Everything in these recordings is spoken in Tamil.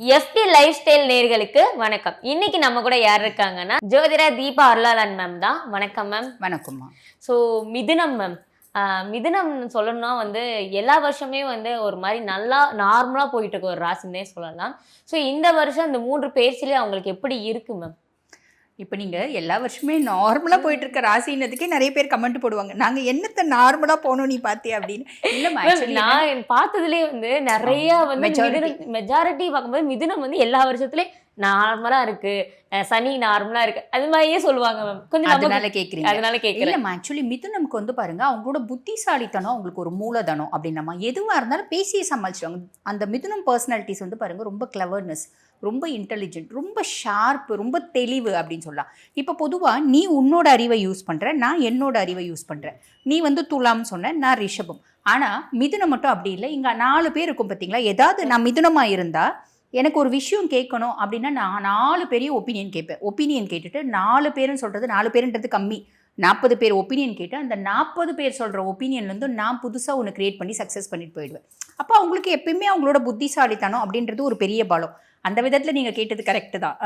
எஃப்டி லைஃப் ஸ்டைல் நேர்களுக்கு வணக்கம். இன்னைக்கு நம்ம கூட யார் இருக்காங்கன்னா ஜோதிடா தீபா அருளாளன் மேம் தான். வணக்கம் மேம் வணக்கம்மா. ஸோ மிதுனம் மேம் மிதுனம் சொல்லணும்னா வந்து எல்லா வருஷமே வந்து ஒரு மாதிரி நல்லா நார்மலாக போயிட்டு இருக்க ஒரு ராசின்னே சொல்லலாம். ஸோ இந்த வருஷம் இந்த மூன்று பேர்ச்சிலே அவங்களுக்கு எப்படி இருக்கு மேம் இப்போ நீங்கள் எல்லா வருஷமே நார்மலாக போயிட்டு இருக்க ராசினதுக்கே நிறைய பேர் கமெண்ட் போடுவாங்க நாங்கள் என்னத்தை நார்மலாக போனோம் நீ பார்த்தியா அப்படின்னு actually நான் பார்த்ததுலேயே வந்து நிறைய வந்து. மெஜாரிட்டி பார்க்கும்போது மிதுனம் வந்து எல்லா வருஷத்துலயும் நார்மலா இருக்கு. அஹ் சனி நார்மலா இருக்கு. அது மாதிரியே சொல்லுவாங்க மேம். கொஞ்சம் அதனால கேட்குறீங்க அதனால கேட்கறேன் இல்லைம்மா ஆக்சுவலி மிதுனம்க்கு வந்து பாருங்க அவங்களோட புத்திசாலித்தனம் அவங்களுக்கு ஒரு மூலதனம் அப்படின்னம்மா எதுவாக இருந்தாலும் பேசியே சமாளிச்சுவாங்க அந்த மிதுனம் பர்சனாலிட்டிஸ் வந்து பாருங்க ரொம்ப கிளவர்னஸ் ரொம்ப இன்டெலிஜென்ட் ரொம்ப ஷார்ப் ரொம்ப தெளிவு அப்படின்னு சொல்லலாம். இப்போ பொதுவாக நீ உன்னோட அறிவை யூஸ் பண்ணுற நான் என்னோட அறிவை யூஸ் பண்ணுறேன் நீ வந்து துலாம் சொன்ன நான் ரிஷபம். ஆனால் மிதுனம் மட்டும் அப்படி இல்லை. இங்கே நாலு பேர் இருக்கும் பார்த்தீங்களா ஏதாவது நான் மிதுனமாக இருந்தால் எனக்கு ஒரு விஷயம் கேட்கணும் அப்படின்னா நான் நாலு பேரையும் ஒப்பீனியன் கேட்பேன். ஒப்பீனியன் கேட்டுட்டு நாலு பேருன்னு சொல்கிறது நாலு பேருன்றது கம்மி. நாற்பது பேர் ஒப்பீனியன் கேட்டு அந்த நாற்பது பேர் சொல்கிற ஒப்பீனியன்லேருந்து நான் புதுசாக ஒன்று கிரியேட் பண்ணி சக்ஸஸ் பண்ணிட்டு போயிடுவேன். அப்போ அவங்களுக்கு எப்பயுமே அவங்களோட புத்திசாலித்தனம் அப்படின்றது ஒரு பெரிய பலம். அந்த விதத்தில் நீங்கள் கேட்டது கரெக்டு தான்.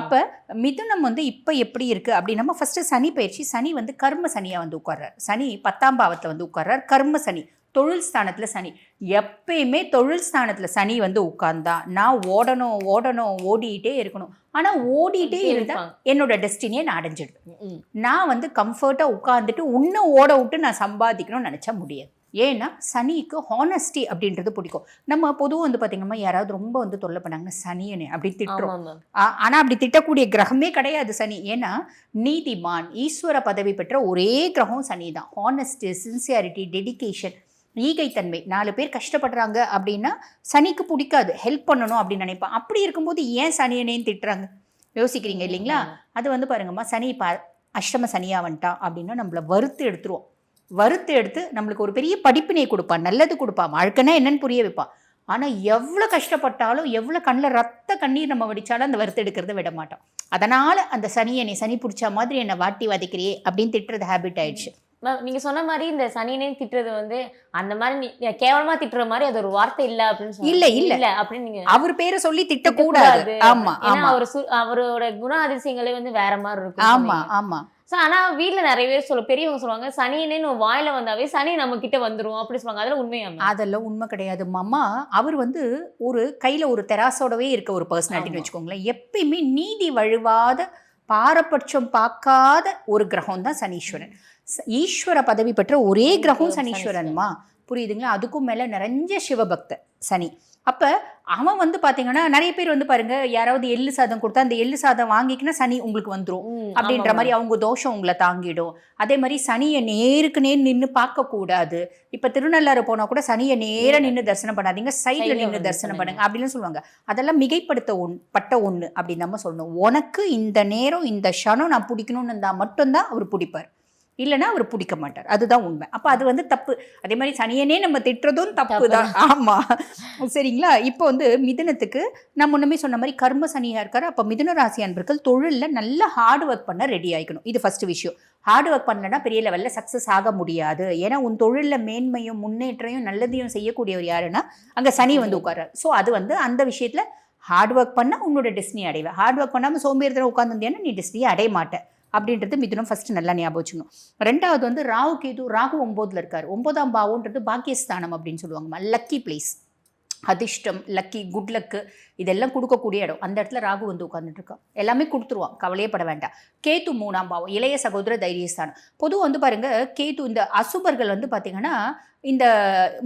அப்போ மிதுனம் வந்து இப்போ எப்படி இருக்குது அப்படின்னா ஃபஸ்ட்டு சனி பயிற்சி சனி வந்து கர்ம சனியாக வந்து உட்கார்றார். சனி பத்தாம் பாவத்தில் வந்து உட்கார்றார். கர்ம சனி. தொழில் ஸ்தானத்தில் சனி. எப்பயுமே தொழில் ஸ்தானத்தில் சனி வந்து உட்கார்ந்தா நான் ஓடணும் ஓடணும் ஓடிட்டே இருக்கணும். ஆனால் ஓடிட்டே இருந்தால். என்னோட டெஸ்டினியை நான் அடைஞ்சிடுவேன். நான் வந்து கம்ஃபர்ட்டாக உட்காந்துட்டு உன்னை ஓட விட்டு நான் சம்பாதிக்கணும்னு நினச்சா முடியாது. ஏன்னா சனிக்கு ஹானஸ்டி அப்படின்றது பிடிக்கும். நம்ம பொதுவாக வந்து பார்த்திங்கன்னா யாராவது ரொம்ப வந்து தொல்லை பண்ணாங்கன்னா சனியனே அப்படி திட்டுறோம். ஆமா மேம். ஆ- ஆனா அப்படி திட்டக்கூடிய கிரகமே கிடையாது சனி. ஏன்னா நீதிமான் ஈஸ்வர பதவி பெற்ற ஒரே கிரகம் சனி தான் ஹானஸ்டி சின்சியாரிட்டி டெடிகேஷன் ஈகைத்தன்மை. நாலு பேர் கஷ்டப்படுறாங்க அப்படின்னா சனிக்கு பிடிக்காது. ஹெல்ப் பண்ணணும் அப்படின்னு நினைப்பான். அப்படி இருக்கும்போது ஏன் சனியனேன்னு திட்டுறாங்க? யோசிக்கிறீங்க இல்லைங்களா? அது வந்து பாருங்கம்மா சனி இப்போ அஷ்டம சனியா வந்துட்டான் அப்படின்னா நம்மள வறுத்து எடுத்துருவோம் வறுத்து எடுத்து நம்மளுக்கு ஒரு பெரிய படிப்பினை கொடுப்பான். நல்லது கொடுப்பான். வாழ்க்கைனா என்னன்னு புரிய வைப்பான். ஆனால் எவ்வளோ கஷ்டப்பட்டாலும் எவ்வளோ கண்ணில் ரத்த கண்ணீர் நம்ம வடிச்சாலும் அந்த வறுத்து எடுக்கிறத விட மாட்டோம் அதனால் அந்த சனியை நீ சனி பிடிச்ச மாதிரி என்னை வாட்டி வதைக்கிறியே அப்படின்னு திட்டுறது ஹேபிட் ஆயிடுச்சு. நீங்க சொன்ன மாதிரி இந்த சனினே திட்டுறது வந்து அந்த மாதிரி கேவலமா திட்டுற மாதிரி அது ஒரு வார்த்தை இல்ல அப்படின்னு. இல்ல, இல்ல. அப்படின்னு நீங்க அவர் பேரை சொல்லி திட்டக்கூடாது. ஆமா ஆமா அவர் அவரோட குண அதிசயங்களே வந்து வேற மாதிரி இருக்கும் ஆமா ஆமா சோ ஆனா வீட்ல நிறைய பேர் சொல்ல பெரியவங்க சொல்லுவாங்க சனினேன்னு ஒரு வாயில வந்தாவே சனி நம்ம கிட்ட வந்துரும் அப்படி சொல்லுவாங்க அதெல்லாம் உண்மையா மேம் அதெல்லாம் உண்மை கிடையாது மாமா அவர் வந்து ஒரு கையில் ஒரு தெராசோடவே இருக்க ஒரு பர்சனாலிட்டின்னு. வச்சுக்கோங்களேன் எப்பயுமே நீதி வழுவாத பாரபட்சம் பார்க்காத ஒரு கிரகம் தான் சனீஸ்வரன் ஈஸ்வர பதவி பெற்ற ஒரே கிரகம் சனீஸ்வரன்மா. புரியுதுங்களா? அதுக்கும் மேலே நிறைஞ்ச சிவபக்த சனி. அப்போ அவன் வந்து பார்த்தீங்கன்னா நிறைய பேர் வந்து பாருங்க யாராவது எள்ளு சாதம் கொடுத்தா அந்த எள்ளு சாதம் வாங்கிக்கினா சனி உங்களுக்கு வந்துடும் அப்படின்ற மாதிரி அவங்க தோஷம் உங்களை தாங்கிடும். அதே மாதிரி சனியை நேருக்கு நேர் நின்று பார்க்கக்கூடாது. இப்போ திருநள்ளாறு போனால் கூட சனியை நேராக நின்று தரிசனம் பண்ணாதீங்க சைடில் நின்று தரிசனம் பண்ணுங்க. பண்ணுங்க. அப்படின்னு சொல்லுவாங்க. அதெல்லாம் மிகைப்படுத்த ஒன் பட்ட ஒன்று அப்படின்னு நம்ம சொல்லணும். உனக்கு இந்த நேரம் இந்த க்ஷணம் நான் பிடிக்கணும்னு இருந்தால் மட்டும்தான் அவர் பிடிப்பார். இல்லைன்னா அவர் பிடிக்க மாட்டார். அதுதான் உண்மை. அப்போ அது வந்து தப்பு. அதே மாதிரி சனியனே நம்ம திட்டுறதும் தப்பு தான். ஆமாம் சரிங்களா? இப்போ வந்து மிதுனத்துக்கு நான் முன்னமே சொன்ன மாதிரி கர்ம சனியாக இருக்காரு. அப்போ மிதுன ராசி அன்பர்கள் தொழிலில் நல்லா ஹார்ட் ஒர்க் பண்ண ரெடி ஆகிக்கணும் இது ஃபர்ஸ்ட் விஷயம். ஹார்ட் ஒர்க் பண்ணலன்னா பெரிய லெவலில் சக்ஸஸ் ஆக முடியாது. ஏன்னா உன் தொழிலில் மேன்மையும் முன்னேற்றையும் நல்லதையும் செய்யக்கூடியவர் யாருன்னா அங்கே சனி வந்து உட்கார்றாரு. ஸோ அது வந்து அந்த விஷயத்தில் ஹார்ட் ஒர்க் பண்ணால் உன்னோட டெஸ்டினி அடைவ. ஹார்ட் ஒர்க் பண்ணாமல் சோம்பேறித்தனம் உட்காந்துருந்தேன்னா நீ டெஸ்டினியை அடைய மாட்ட. அப்படின்றது மிதுனம் ஃபஸ்ட்டு நல்லா ஞாபகம் வச்சுக்கணும். ரெண்டாவது வந்து ராகு கேது ராகு ஒம்போதில் இருக்கார். ஒம்போதாம் பாவம்ன்றது பாக்கியஸ்தானம் அப்படின்னு சொல்லுவாங்க. லக்கி பிளேஸ் அதிர்ஷ்டம் லக்கி குட் லக்கு இதெல்லாம் கொடுக்கக்கூடிய இடம். அந்த இடத்துல ராகு வந்து உட்கார்ந்துட்டு இருக்கான் எல்லாமே கொடுத்துருவான். கவலையே பட வேண்டாம். கேத்து மூணாம் பாவம் இளைய சகோதர தைரியஸ்தானம். பொதுவாக வந்து பாருங்கள் கேத்து இந்த அசுபர்கள் வந்து பார்த்தீங்கன்னா இந்த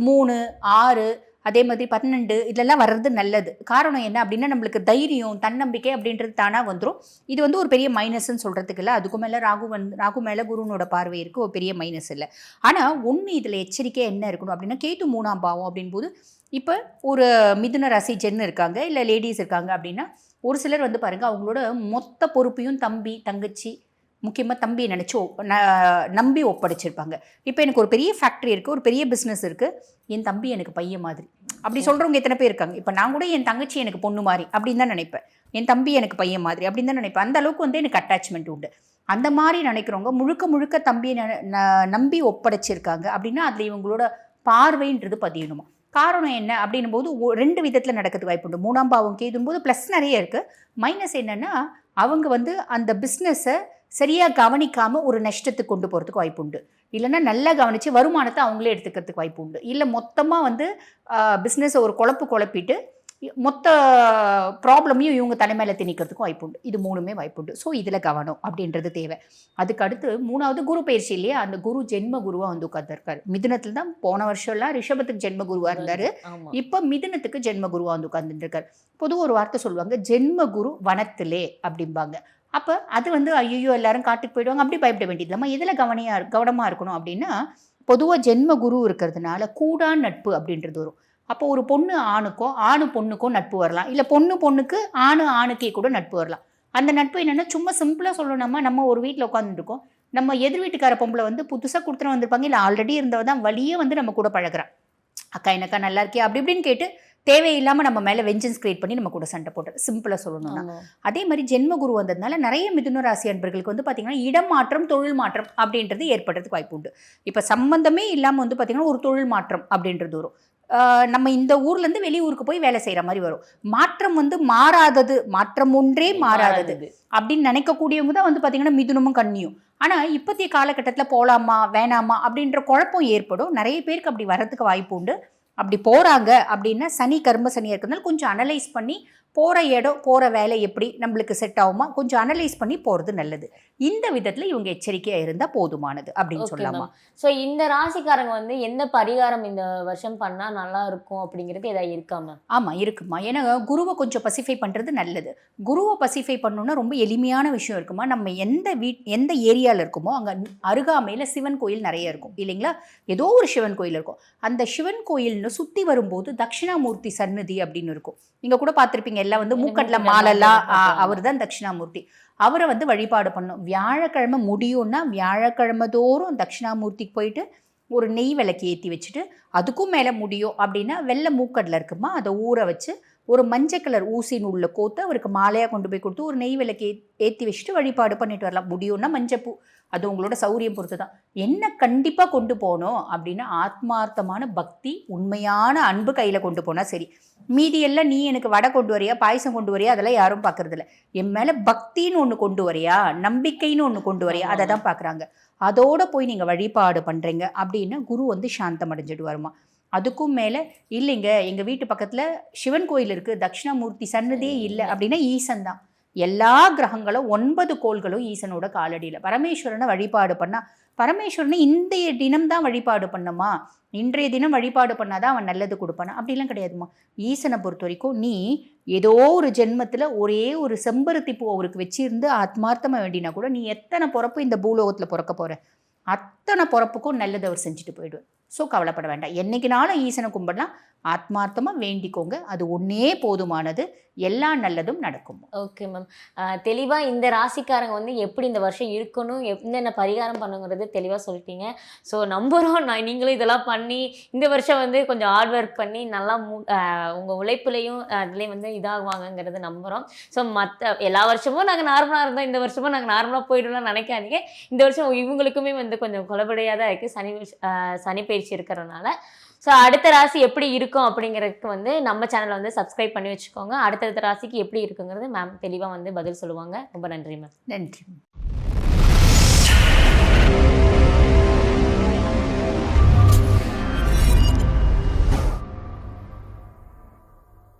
மூணு ஆறு அதே மாதிரி பன்னெண்டு இதெல்லாம் வர்றது நல்லது. காரணம் என்ன அப்படின்னா நம்மளுக்கு தைரியம் தன்னம்பிக்கை அப்படின்றது தானாக வந்துடும் இது வந்து ஒரு பெரிய மைனஸ்ன்னு சொல்கிறதுக்கு இல்லை. அதுக்கு மேலே ராகு வந்து ராகு மேலே குருனோட பார்வை இருக்குது ஒரு பெரிய மைனஸ் இல்லை. ஆனால் ஒன்று இதில் எச்சரிக்கை என்ன இருக்கணும் அப்படின்னா கேத்து மூணாம் பாவம் அப்படின்போது இப்போ ஒரு மிதுன ராசி ஜென் இருக்காங்க இல்லை லேடிஸ் இருக்காங்க அப்படின்னா ஒரு சிலர் வந்து பாருங்கள் அவங்களோட மொத்த பொறுப்பையும் தம்பி தங்கச்சி முக்கியமாக தம்பியை நினச்சி நம்பி ஒப்படைச்சிருப்பாங்க. இப்போ எனக்கு ஒரு பெரிய ஃபேக்ட்ரி இருக்குது ஒரு பெரிய பிஸ்னஸ் இருக்குது என் தம்பி எனக்கு பையன் மாதிரி. அப்படி சொல்கிறவங்க எத்தனை பேர் இருக்காங்க? இப்போ நான் கூட என் தங்கச்சி எனக்கு பொண்ணு மாதிரி அப்படின்னு தான் நினைப்பேன். என் தம்பி எனக்கு பையன் மாதிரி அப்படின்னு தான் நினைப்பேன். அந்த அளவுக்கு வந்து எனக்கு அட்டாச்மெண்ட் உண்டு. அந்த மாதிரி நினைக்கிறவங்க முழுக்க முழுக்க தம்பியை நம்பி ஒப்படைச்சிருக்காங்க அப்படின்னா அதில் இவங்களோட பார்வைன்றது பதியணுமா? காரணம் என்ன அப்படின்னும் போது ரெண்டு விதத்தில் நடக்கிறதுக்கு வாய்ப்பு உண்டு. மூணாம் பாவம் கேதும் போது ப்ளஸ் நிறைய இருக்குது மைனஸ் என்னன்னா அவங்க வந்து அந்த பிஸ்னஸை சரியாக கவனிக்காமல் ஒரு நஷ்டத்துக்கு கொண்டு போகிறதுக்கு வாய்ப்பு உண்டு. இல்லைன்னா நல்லா கவனித்து வருமானத்தை அவங்களே எடுத்துக்கிறதுக்கு வாய்ப்பு உண்டு. இல்லை மொத்தமாக வந்து பிஸ்னஸை ஒரு குழப்பு குழப்பிட்டு மொத்த ப்ராப்ளமையும் இவங்க தலைமையில திணிக்கிறதுக்கும் வாய்ப்பு உண்டு. இது மூணுமே வாய்ப்பு உண்டு. ஸோ இதில் கவனம் அப்படின்றது தேவை. அதுக்கு அடுத்து மூணாவது குரு பயிற்சி இல்லையா? அந்த குரு ஜென்ம குருவாக வந்து உட்காந்துருக்காரு மிதுனத்தில் தான் போன வருஷம்லாம் ரிஷபத்துக்கு ஜென்ம குருவாக இருந்தார். இப்போ மிதுனத்துக்கு ஜென்ம குருவா வந்து உட்கார்ந்துட்டு இருக்காரு. பொதுவாக ஒரு வார்த்தை சொல்லுவாங்க ஜென்ம குரு வனத்திலே அப்படிம்பாங்க. அப்போ அது வந்து ஐயோ எல்லாரும் காட்டுக்கு போயிடுவாங்க. அப்படி பயப்பட வேண்டியது நம்ம எதில் கவனியா கவனமாக இருக்கணும் அப்படின்னா பொதுவாக ஜென்ம குரு இருக்கிறதுனால கூடான் நட்பு அப்படின்றது வரும். அப்போ ஒரு பொண்ணு ஆணுக்கோ ஆணு பொண்ணுக்கோ நட்பு வரலாம். இல்லை பொண்ணு பொண்ணுக்கு ஆணு ஆணுக்கே கூட நட்பு வரலாம். அந்த நட்பு என்னென்னா சும்மா சிம்பிளாக சொல்லணும்னா நம்ம ஒரு வீட்டில் உட்காந்துருக்கோம் நம்ம எதிர் வீட்டுக்கார பொம்பளை வந்து புதுசாக கொடுத்துட்டு வந்திருப்பாங்க. இல்லை ஆல்ரெடி இருந்தவ தான் வழியே வந்து நம்ம கூட பழகிறான் அக்கா எனக்கா நல்லா இருக்கியா? அப்படி இப்படின்னு கேட்டு தேவையில்லாமல் நம்ம மேலே வெஞ்சன்ஸ் கிரியேட் பண்ணி நம்ம கூட சண்டை போட்டு சிம்பிளாக சொல்லணும்னா. அதே மாதிரி ஜென்ம குரு வந்ததுனால நிறைய மிதுன ராசி அன்பர்களுக்கு வந்து பார்த்தீங்கன்னா இடம் மாற்றம் தொழில் மாற்றம் அப்படின்றது ஏற்படுறதுக்கு வாய்ப்பு உண்டு. இப்போ சம்பந்தமே இல்லாமல் வந்து பார்த்தீங்கன்னா ஒரு தொழில் மாற்றம் அப்படின்றது வரும். நம்ம இந்த ஊர்லேருந்து வெளியூருக்கு போய் வேலை செய்கிற மாதிரி வரும். மாற்றம் வந்து மாறாதது மாற்றம் ஒன்றே மாறாதது. அப்படின்னு நினைக்கக்கூடியவங்க தான் வந்து பார்த்தீங்கன்னா மிதுனமும் கன்னியும். ஆனால் இப்போதைய காலகட்டத்தில் போகலாமா வேணாமா அப்படின்ற குழப்பம் ஏற்படும். நிறைய பேருக்கு அப்படி வரதுக்கு வாய்ப்பு உண்டு. அப்படி போகிறாங்க அப்படின்னா சனி கர்ம சனியாக இருக்கிறதுனால கொஞ்சம் அனலைஸ் பண்ணி போகிற இடம் போகிற வேலை எப்படி நம்மளுக்கு செட் ஆகுமா கொஞ்சம் அனலைஸ் பண்ணி போகிறது நல்லது. இந்த விதத்தில் இவங்க எச்சரிக்கையாக இருந்தால் போதுமானது அப்படின்னு சொல்லலாமா? ஸோ இந்த ராசிக்காரங்க வந்து எந்த பரிகாரம் இந்த வருஷம் பண்ணா நல்லா இருக்கும் அப்படிங்கிறது ஏதாவது இருக்கா மேம் ஆமாம் இருக்குமா. ஏன்னா குருவை கொஞ்சம் பசிஃபை பண்ணுறது நல்லது. குருவை பசிஃபை பண்ணணும்னா ரொம்ப எளிமையான விஷயம் இருக்குமா? நம்ம எந்த வீட் எந்த ஏரியாவில் இருக்கோமோ அங்கே அருகாமையில் சிவன் கோயில் நிறைய இருக்கும். இல்லைங்களா? ஏதோ ஒரு சிவன் கோயில் இருக்கும். அந்த சிவன் கோயில்னு சுற்றி வரும்போது தட்சிணாமூர்த்தி சன்னதி அப்படின்னு இருக்கும். நீங்கள் கூட பார்த்துருப்பீங்க எல்லாம் வந்து மூக்கட்டில் மூக்கட்ல மாலெல்லாம் மாலை அவர் தான் தட்சிணாமூர்த்தி. அவரை வந்து வழிபாடு பண்ணணும். வியாழக்கிழமை முடியும்னா வியாழக்கிழமை தோறும் தட்சிணாமூர்த்திக்கு போயிட்டு ஒரு நெய் விளக்கு ஏற்றி வச்சுட்டு அதுக்கும் மேலே முடியும் அப்படின்னா வெள்ளை மூக்கடலை இருக்குமா? அதை ஊற வச்சு ஒரு மஞ்சள் கலர் ஊசின் உள்ள கோத்து அவருக்கு மாலையாக கொண்டு போய் கொடுத்து ஒரு நெய் விளக்கு ஏற்றி வச்சுட்டு வழிபாடு பண்ணிட்டு வரலாம். முடியும்னா மஞ்சப்பூ அது உங்களோட சௌரியம் பொறுத்து தான் என்ன கண்டிப்பாக கொண்டு போகணும் அப்படின்னா ஆத்மார்த்தமான பக்தி உண்மையான அன்பு கையில் கொண்டு போனால் சரி. மீதி எல்லாம் நீ எனக்கு வடை கொண்டு வரியா பாயசம் கொண்டு வரியா அதெல்லாம் யாரும் பார்க்கறதில்ல என் மேலே பக்தின்னு ஒன்று கொண்டு வரியா நம்பிக்கைன்னு ஒன்று கொண்டு வரியா அதை தான் பார்க்குறாங்க அதோட போய் நீங்கள் வழிபாடு பண்ணுறீங்க அப்படின்னா குரு வந்து சாந்தம் அடைஞ்சிடுவாருமா அதுக்கும் மேலே இல்லைங்க எங்கள் வீட்டு பக்கத்தில் சிவன் கோயில் இருக்குது தட்சிணாமூர்த்தி சன்னதியே இல்லை அப்படின்னா ஈசன் தான். எல்லா கிரகங்களும் ஒன்பது கோள்களும் ஈசனோட காலடியில். பரமேஸ்வரனை வழிபாடு பண்ணா பரமேஸ்வரனை இந்த தினம் தான் வழிபாடு பண்ணமா? இன்றைய தினம் வழிபாடு பண்ணாதான் அவன் நல்லது கொடுப்பானா? அப்படிலாம் கிடையாதுமா ஈசனை பொறுத்த வரைக்கும் நீ ஏதோ ஒரு ஜென்மத்தில் ஒரே ஒரு செம்பருத்தி பூ அவருக்கு வச்சிருந்து ஆத்மார்த்தமாக வேண்டினா கூட நீ எத்தனை பிறப்பு இந்த பூலோகத்தில் பிறக்க போற? அத்தனை பிறப்புக்கும் நல்லது அவர் செஞ்சுட்டு போயிடுவார். ஸோ கவலைப்பட வேண்டாம். என்னைக்குனாலும் ஈசனை கும்பிடலாம். ஆத்மார்த்தமாக வேண்டிக்கோங்க. அது ஒன்றே போதுமானது. எல்லா நல்லதும் நடக்கும். ஓகே மேம் தெளிவாக இந்த ராசிக்காரங்க வந்து எப்படி இந்த வருஷம் இருக்கணும் என்னென்ன பரிகாரம் பண்ணுங்கிறது தெளிவாக சொல்லிட்டீங்க. ஸோ நம்புகிறோம் நான் நீங்களும் இதெல்லாம் பண்ணி இந்த வருஷம் வந்து கொஞ்சம் ஹார்ட் ஒர்க் பண்ணி நல்லா மு- உங்கள் உழைப்புலையும் அதுலேயும் வந்து இதாகுவாங்கங்கிறது நம்புகிறோம் ஸோ மற்ற எல்லா வருஷமும் நாங்கள் நார்மலாக இருந்தோம். இந்த வருஷமும் நாங்கள் நார்மலாக போயிடணும்னு நினைக்காதீங்க. இந்த வருஷம் இவங்களுக்குமே வந்து கொஞ்சம் கொலபடையாக தான் இருக்குது சனி சனி பயிற்சி இருக்கிறனால ஸோ அடுத்த ராசி எப்படி இருக்கும் அப்படிங்கிறதுக்கு வந்து நம்ம சேனலை வந்து சப்ஸ்கிரைப் பண்ணி வச்சுக்கோங்க. அடுத்தடுத்த ராசிக்கு எப்படி இருக்குங்கிறது மேம் தெளிவாக வந்து பதில் சொல்லுவாங்க. ரொம்ப நன்றி மேம் நன்றி.